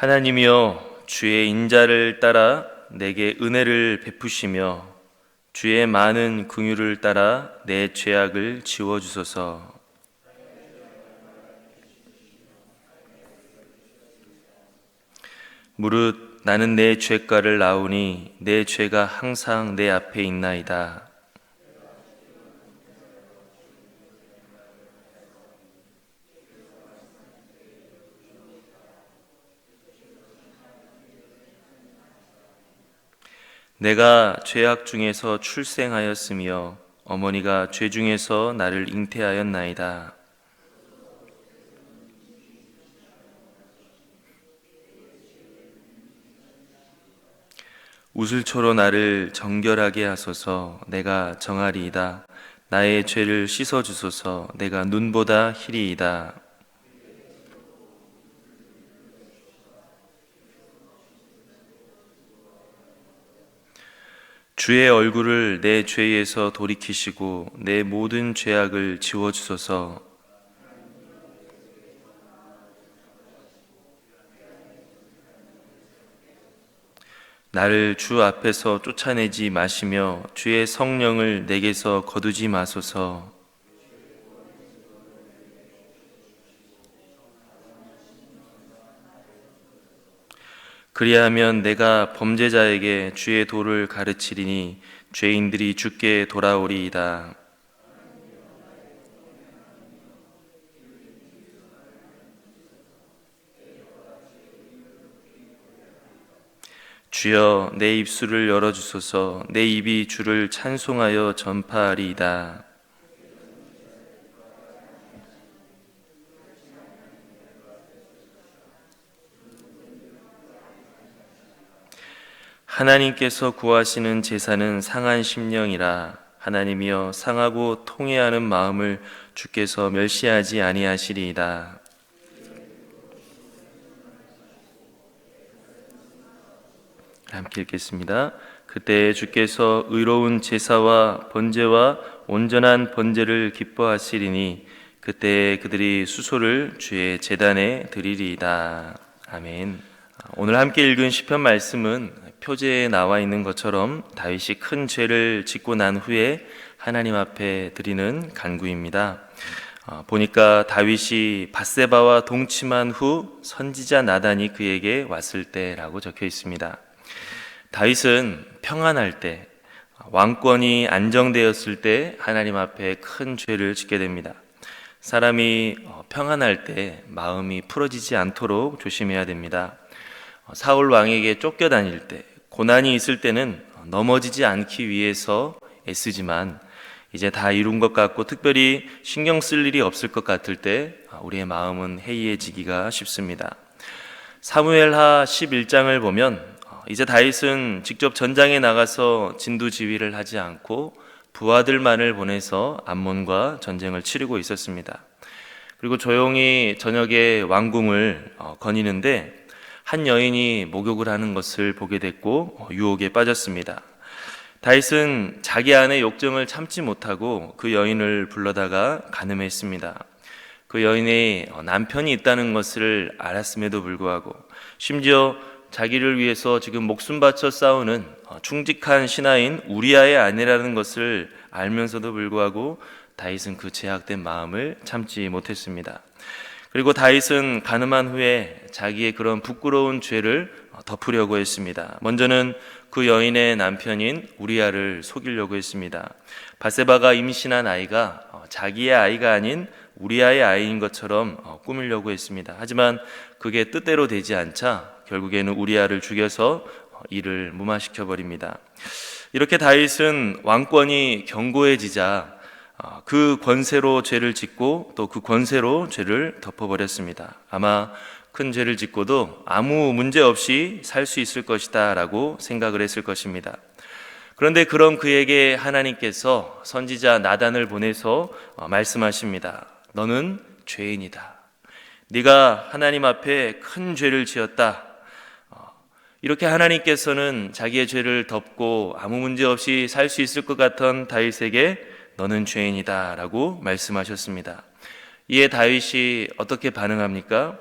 하나님이여 주의 인자를 따라 내게 은혜를 베푸시며 주의 많은 긍휼을 따라 내 죄악을 지워 주소서. 무릇 나는 내 죄가를 나오니 내 죄가 항상 내 앞에 있나이다. 내가 죄악 중에서 출생하였으며 어머니가 죄 중에서 나를 잉태하였나이다. 우슬초로 나를 정결하게 하소서 내가 정하리이다. 나의 죄를 씻어 주소서 내가 눈보다 희리이다. 주의 얼굴을 내 죄에서 돌이키시고 내 모든 죄악을 지워 주소서. 나를 주 앞에서 쫓아내지 마시며 주의 성령을 내게서 거두지 마소서. 그리하면 내가 범죄자에게 주의 도를 가르치리니 죄인들이 주께 돌아오리이다. 주여 내 입술을 열어 주소서 내 입이 주를 찬송하여 전파하리이다. 하나님께서 구하시는 제사는 상한 심령이라 하나님이여 상하고 통회하는 마음을 주께서 멸시하지 아니하시리이다. 함께 읽겠습니다. 그때 주께서 의로운 제사와 번제와 온전한 번제를 기뻐하시리니 그때 그들이 수소를 주의 제단에 드리리이다. 아멘. 오늘 함께 읽은 시편 말씀은 표제에 나와 있는 것처럼 다윗이 큰 죄를 짓고 난 후에 하나님 앞에 드리는 간구입니다. 어, 보니까 다윗이 바세바와 동침한 후 선지자 나단이 그에게 왔을 때라고 적혀 있습니다. 다윗은 평안할 때, 왕권이 안정되었을 때 하나님 앞에 큰 죄를 짓게 됩니다. 사람이 어, 평안할 때 마음이 풀어지지 않도록 조심해야 됩니다. 어, 사울 왕에게 쫓겨다닐 때, 고난이 있을 때는 넘어지지 않기 위해서 애쓰지만 이제 다 이룬 것 같고 특별히 신경 쓸 일이 없을 것 같을 때 어, 우리의 마음은 해이해지기가 쉽습니다. 사무엘하 11장을 보면 이제 다윗은 직접 전장에 나가서 진두 지휘를 하지 않고 부하들만을 보내서 암몬과 전쟁을 치르고 있었습니다. 그리고 조용히 저녁에 왕궁을 어, 거니는데 한 여인이 목욕을 하는 것을 보게 됐고 어, 유혹에 빠졌습니다. 다윗은 자기 안의 욕정을 참지 못하고 그 여인을 불러다가 가늠했습니다. 그 여인의 어, 남편이 있다는 것을 알았음에도 불구하고 심지어 자기를 위해서 지금 목숨 바쳐 싸우는 어, 충직한 신하인 우리아의 아내라는 것을 알면서도 불구하고 다윗은 그 제약된 마음을 참지 못했습니다. 그리고 다윗은 가늠한 후에 자기의 그런 부끄러운 죄를 어, 덮으려고 했습니다. 먼저는 그 여인의 남편인 우리아를 속이려고 했습니다. 바세바가 임신한 아이가 어, 자기의 아이가 아닌 우리아의 아이인 것처럼 꾸밀려고 했습니다. 하지만 그게 뜻대로 되지 않자 결국에는 우리아를 죽여서 이를 무마시켜 버립니다. 이렇게 다윗은 왕권이 견고해지자 어, 그 권세로 죄를 짓고 또 그 권세로 죄를 덮어버렸습니다. 아마 큰 죄를 짓고도 아무 문제 없이 살 수 있을 것이다 라고 생각을 했을 것입니다. 그런데 그런 그에게 하나님께서 선지자 나단을 보내서 어, 말씀하십니다. 너는 죄인이다. 네가 하나님 앞에 큰 죄를 지었다. 이렇게 하나님께서는 자기의 죄를 덮고 아무 문제 없이 살 수 있을 것 같던 다윗에게 너는 죄인이다라고 말씀하셨습니다. 이에 다윗이 어떻게 반응합니까?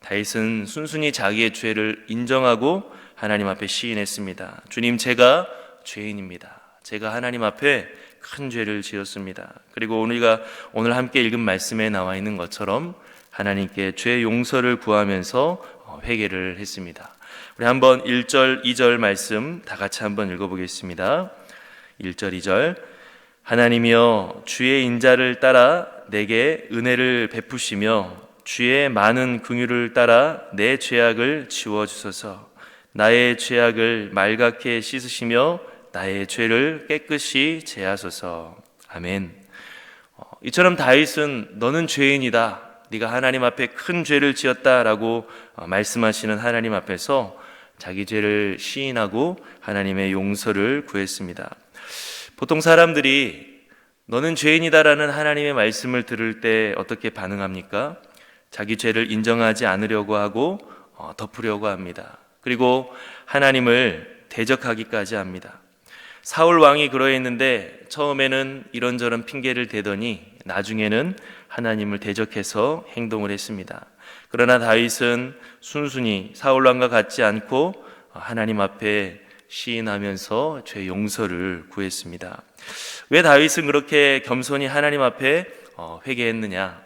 다윗은 순순히 자기의 죄를 인정하고 하나님 앞에 시인했습니다. 주님, 제가 죄인입니다. 제가 하나님 앞에 큰 죄를 지었습니다. 그리고 우리가 오늘 함께 읽은 말씀에 나와 있는 것처럼 하나님께 죄 용서를 구하면서 어, 회개를 했습니다. 우리 한번 1절, 2절 말씀 다 같이 한번 읽어보겠습니다. 1절, 2절. 하나님이여 주의 인자를 따라 내게 은혜를 베푸시며 주의 많은 긍휼을 따라 내 죄악을 지워 주소서. 나의 죄악을 말갛게 씻으시며 나의 죄를 깨끗이 제하소서. 아멘. 어, 이처럼 다윗은 너는 죄인이다. 네가 하나님 앞에 큰 죄를 지었다라고 어, 말씀하시는 하나님 앞에서 자기 죄를 시인하고 하나님의 용서를 구했습니다. 보통 사람들이 너는 죄인이다라는 하나님의 말씀을 들을 때 어떻게 반응합니까? 자기 죄를 인정하지 않으려고 하고 어, 덮으려고 합니다. 그리고 하나님을 대적하기까지 합니다. 사울 왕이 그러했는데 처음에는 이런저런 핑계를 대더니 나중에는 하나님을 대적해서 행동을 했습니다. 그러나 다윗은 순순히 사울 왕과 같지 않고 하나님 앞에 시인하면서 죄 용서를 구했습니다. 왜 다윗은 그렇게 겸손히 하나님 앞에 어, 회개했느냐?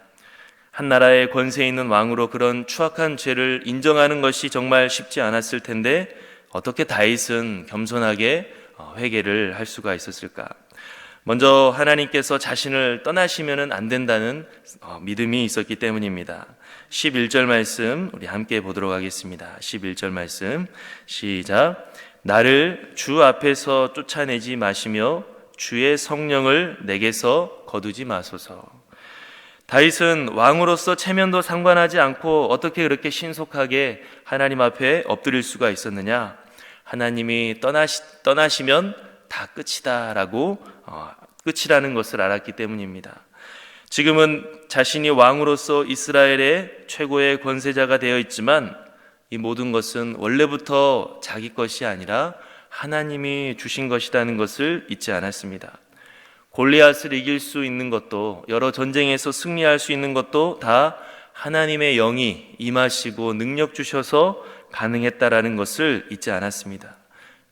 한 나라의 권세 있는 왕으로 그런 추악한 죄를 인정하는 것이 정말 쉽지 않았을 텐데 어떻게 다윗은 겸손하게 어, 회개를 할 수가 있었을까? 먼저 하나님께서 자신을 떠나시면 안 된다는 어, 믿음이 있었기 때문입니다. 11절 말씀 우리 함께 보도록 하겠습니다. 11절 말씀 시작. 나를 주 앞에서 쫓아내지 마시며 주의 성령을 내게서 거두지 마소서. 다윗은 왕으로서 체면도 상관하지 않고 어떻게 그렇게 신속하게 하나님 앞에 엎드릴 수가 있었느냐? 하나님이 떠나시, 떠나시면 다 끝이다라고 어, 끝이라는 것을 알았기 때문입니다. 지금은 자신이 왕으로서 이스라엘의 최고의 권세자가 되어 있지만 이 모든 것은 원래부터 자기 것이 아니라 하나님이 주신 것이라는 것을 잊지 않았습니다. 골리앗을 이길 수 있는 것도 여러 전쟁에서 승리할 수 있는 것도 다 하나님의 영이 임하시고 능력 주셔서 가능했다라는 것을 잊지 않았습니다.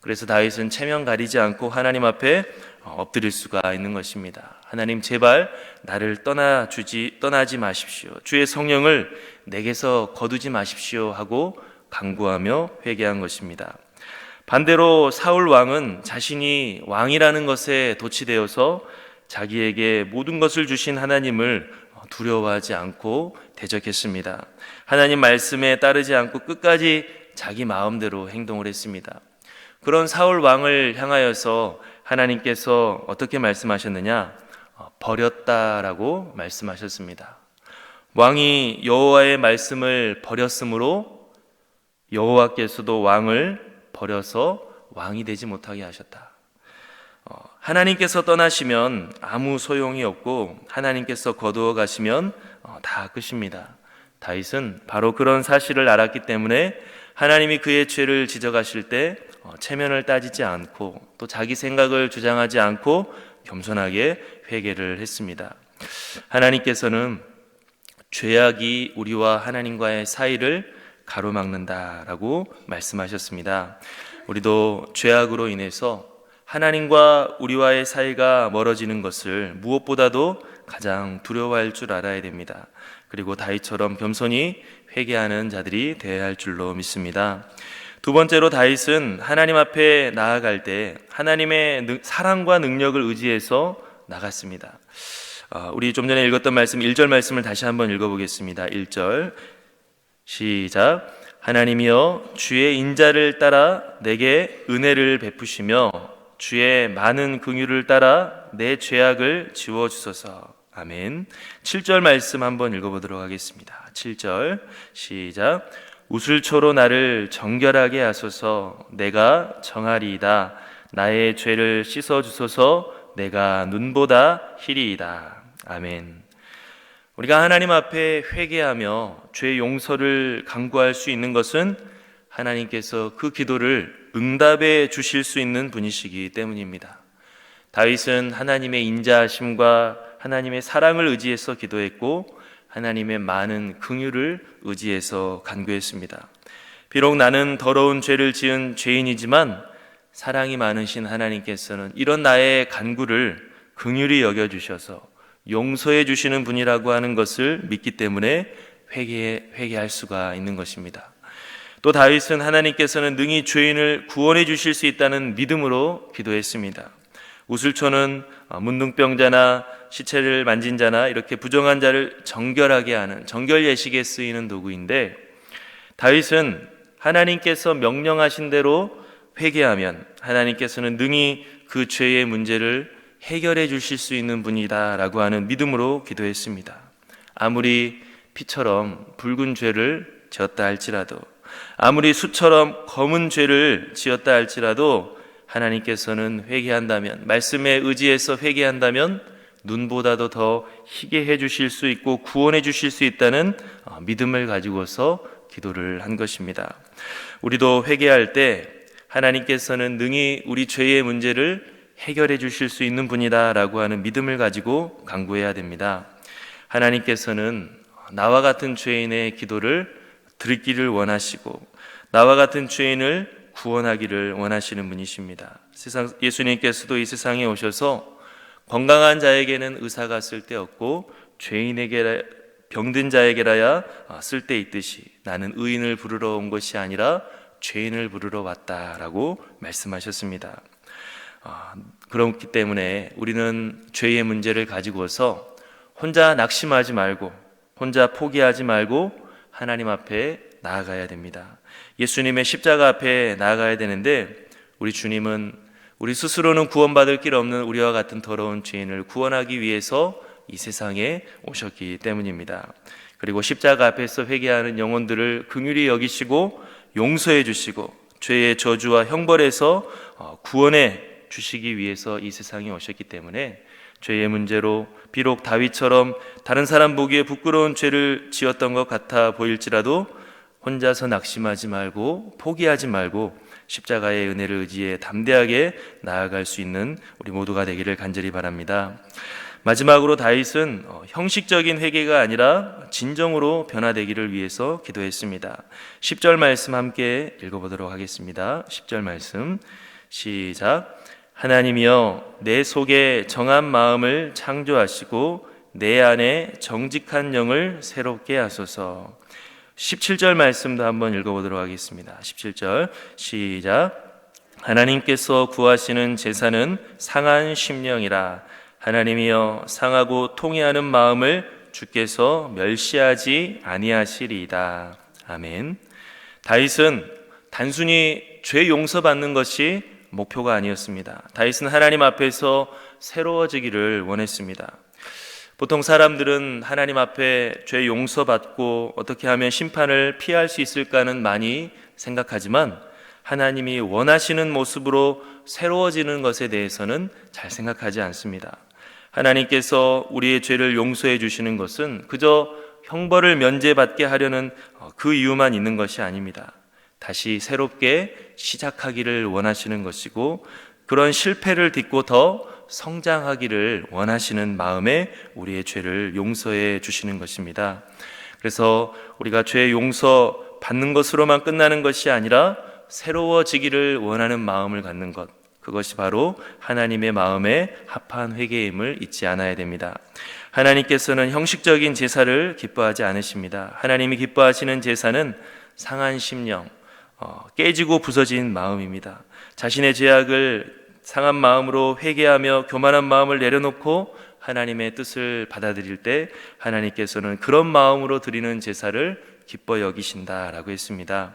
그래서 다윗은 체면 가리지 않고 하나님 앞에 엎드릴 수가 있는 것입니다. 하나님 제발 나를 떠나 주지 떠나지 마십시오. 주의 성령을 내게서 거두지 마십시오 하고 간구하며 회개한 것입니다. 반대로 사울 왕은 자신이 왕이라는 것에 도취되어서 자기에게 모든 것을 주신 하나님을 두려워하지 않고 대적했습니다. 하나님 말씀에 따르지 않고 끝까지 자기 마음대로 행동을 했습니다. 그런 사울 왕을 향하여서 하나님께서 어떻게 말씀하셨느냐? 어, 버렸다라고 말씀하셨습니다. 왕이 여호와의 말씀을 버렸으므로 여호와께서도 왕을 버려서 왕이 되지 못하게 하셨다. 어, 하나님께서 떠나시면 아무 소용이 없고 하나님께서 거두어 가시면 어, 다 끝입니다. 다윗은 바로 그런 사실을 알았기 때문에 하나님이 그의 죄를 지적하실 때 어, 체면을 따지지 않고 또 자기 생각을 주장하지 않고 겸손하게 회개를 했습니다. 하나님께서는 죄악이 우리와 하나님과의 사이를 가로막는다라고 말씀하셨습니다. 우리도 죄악으로 인해서 하나님과 우리와의 사이가 멀어지는 것을 무엇보다도 가장 두려워할 줄 알아야 됩니다. 그리고 다윗처럼 겸손히 회개하는 자들이 되어야 할 줄로 믿습니다. 두 번째로 다윗은 하나님 앞에 나아갈 때 하나님의 사랑과 능력을 의지해서 나갔습니다. 어, 우리 좀 전에 읽었던 말씀 1절 말씀을 다시 한번 읽어보겠습니다. 1절 시작. 하나님이여 주의 인자를 따라 내게 은혜를 베푸시며 주의 많은 긍휼을 따라 내 죄악을 지워 주소서. 아멘. 7절 말씀 한번 읽어 보도록 하겠습니다. 7절 시작. 우슬초로 나를 정결하게 하소서. 내가 정하리이다. 나의 죄를 씻어 주소서. 내가 눈보다 희리이다. 아멘 우리가 하나님 앞에 회개하며 죄 용서를 강구할 수 있는 것은 하나님께서 그 기도를 응답해 주실 수 있는 분이시기 때문입니다. 다윗은 하나님의 인자하심과 하나님의 사랑을 의지해서 기도했고 하나님의 많은 긍휼을 의지해서 간구했습니다. 비록 나는 더러운 죄를 지은 죄인이지만 사랑이 많으신 하나님께서는 이런 나의 간구를 긍휼히 여겨 주셔서 용서해 주시는 분이라고 하는 것을 믿기 때문에 회개 회개할 수가 있는 것입니다. 또 다윗은 하나님께서는 능히 죄인을 구원해 주실 수 있다는 믿음으로 기도했습니다. 우슬초는 문둥병자나 시체를 만진 자나 이렇게 부정한 자를 정결하게 하는 정결 예식에 쓰이는 도구인데 다윗은 하나님께서 명령하신 대로 회개하면 하나님께서는 능히 그 죄의 문제를 해결해 주실 수 있는 분이다라고 하는 믿음으로 기도했습니다. 아무리 피처럼 붉은 죄를 지었다 할지라도 아무리 수처럼 검은 죄를 지었다 할지라도 하나님께서는 회개한다면 말씀에 의지해서 회개한다면 눈보다도 더 희게 해 주실 수 있고 구원해 주실 수 있다는 어, 믿음을 가지고서 기도를 한 것입니다. 우리도 회개할 때 하나님께서는 능히 우리 죄의 문제를 해결해 주실 수 있는 분이다라고 하는 믿음을 가지고 강구해야 됩니다. 하나님께서는 나와 같은 죄인의 기도를 들기를 원하시고 나와 같은 죄인을 구원하기를 원하시는 분이십니다. 세상 예수님께서도 이 세상에 오셔서 건강한 자에게는 의사가 쓸데 없고 죄인에게 병든 자에게라야 쓸데 있듯이 나는 의인을 부르러 온 것이 아니라 죄인을 부르러 왔다라고 말씀하셨습니다. 아, 그렇기 때문에 우리는 죄의 문제를 가지고서 혼자 낙심하지 말고 혼자 포기하지 말고 하나님 앞에 나아가야 됩니다. 예수님의 십자가 앞에 나아가야 되는데 우리 주님은 우리 스스로는 구원받을 길 없는 우리와 같은 더러운 죄인을 구원하기 위해서 이 세상에 오셨기 때문입니다. 그리고 십자가 앞에서 회개하는 영혼들을 긍휼히 여기시고 용서해 주시고 죄의 저주와 형벌에서 어, 구원해 주시기 위해서 이 세상에 오셨기 때문에 죄의 문제로 비록 다윗처럼 다른 사람 보기에 부끄러운 죄를 지었던 것 같아 보일지라도 혼자서 낙심하지 말고 포기하지 말고 십자가의 은혜를 의지해 담대하게 나아갈 수 있는 우리 모두가 되기를 간절히 바랍니다. 마지막으로 다윗은 어, 형식적인 회개가 아니라 진정으로 변화되기를 위해서 기도했습니다. 10절 말씀 함께 읽어보도록 하겠습니다. 10절 말씀 시작. 하나님이여 내 속에 정한 마음을 창조하시고 내 안에 정직한 영을 새롭게 하소서. 17절 말씀도 한번 읽어보도록 하겠습니다. 17절 시작. 하나님께서 구하시는 제사는 상한 심령이라 하나님이여 상하고 통해하는 마음을 주께서 멸시하지 아니하시리이다. 아멘. 다윗은 단순히 죄 용서받는 것이 목표가 아니었습니다. 다윗은 하나님 앞에서 새로워지기를 원했습니다. 보통 사람들은 하나님 앞에 죄 용서받고 어떻게 하면 심판을 피할 수 있을까는 많이 생각하지만 하나님이 원하시는 모습으로 새로워지는 것에 대해서는 잘 생각하지 않습니다. 하나님께서 우리의 죄를 용서해 주시는 것은 그저 형벌을 면제받게 하려는 그 이유만 있는 것이 아닙니다. 다시 새롭게 시작하기를 원하시는 것이고 그런 실패를 딛고 더 성장하기를 원하시는 마음에 우리의 죄를 용서해 주시는 것입니다. 그래서 우리가 죄 용서 받는 것으로만 끝나는 것이 아니라 새로워지기를 원하는 마음을 갖는 것. 그것이 바로 하나님의 마음에 합한 회개임을 잊지 않아야 됩니다. 하나님께서는 형식적인 제사를 기뻐하지 않으십니다. 하나님이 기뻐하시는 제사는 상한 심령, 어, 깨지고 부서진 마음입니다. 자신의 죄악을 상한 마음으로 회개하며 교만한 마음을 내려놓고 하나님의 뜻을 받아들일 때 하나님께서는 그런 마음으로 드리는 제사를 기뻐 여기신다라고 했습니다.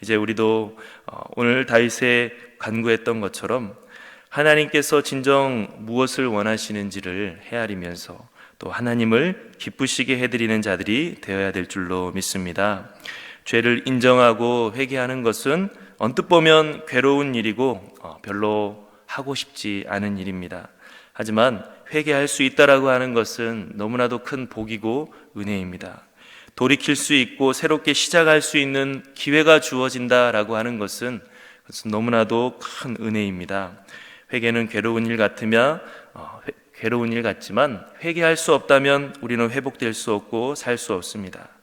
이제 우리도 어, 오늘 다윗의 간구했던 것처럼 하나님께서 진정 무엇을 원하시는지를 헤아리면서 또 하나님을 기쁘시게 해드리는 자들이 되어야 될 줄로 믿습니다. 죄를 인정하고 회개하는 것은 언뜻 보면 괴로운 일이고 어, 별로 하고 싶지 않은 일입니다. 하지만 회개할 수 있다라고 하는 것은 너무나도 큰 복이고 은혜입니다. 돌이킬 수 있고 새롭게 시작할 수 있는 기회가 주어진다라고 하는 것은 너무나도 큰 은혜입니다. 회개는 괴로운 일 같으며 어, 괴로운 일 같지만 회개할 수 없다면 우리는 회복될 수 없고 살 수 없습니다.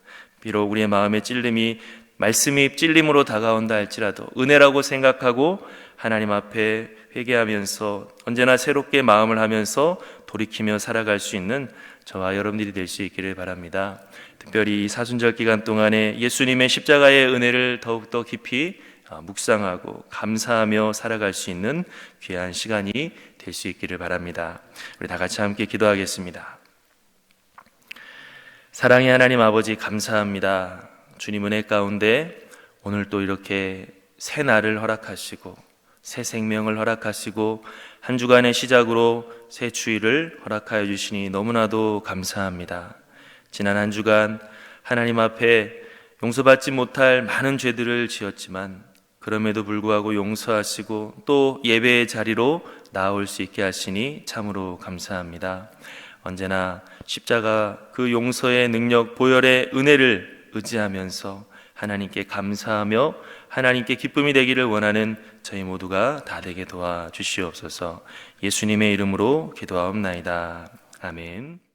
비록 우리의 마음의 찔림이 말씀이 찔림으로 다가온다 할지라도 은혜라고 생각하고 하나님 앞에 회개하면서 언제나 새롭게 마음을 하면서 돌이키며 살아갈 수 있는 저와 여러분들이 될 수 있기를 바랍니다. 특별히 이 사순절 기간 동안에 예수님의 십자가의 은혜를 더욱더 깊이 어, 묵상하고 감사하며 살아갈 수 있는 귀한 시간이 될 수 있기를 바랍니다. 우리 다 같이 함께 기도하겠습니다. 사랑의 하나님 아버지 감사합니다. 주님 은혜 가운데 오늘 또 이렇게 새 날을 허락하시고 새 생명을 허락하시고 한 주간의 시작으로 새 주일을 허락하여 주시니 너무나도 감사합니다. 지난 한 주간 하나님 앞에 용서받지 못할 많은 죄들을 지었지만 그럼에도 불구하고 용서하시고 또 예배의 자리로 나올 수 있게 하시니 참으로 감사합니다. 언제나 십자가 그 용서의 능력, 보혈의 은혜를 의지하면서 하나님께 감사하며 하나님께 기쁨이 되기를 원하는 저희 모두가 다 되게 도와 주시옵소서 예수님의 이름으로 기도하옵나이다. 아멘.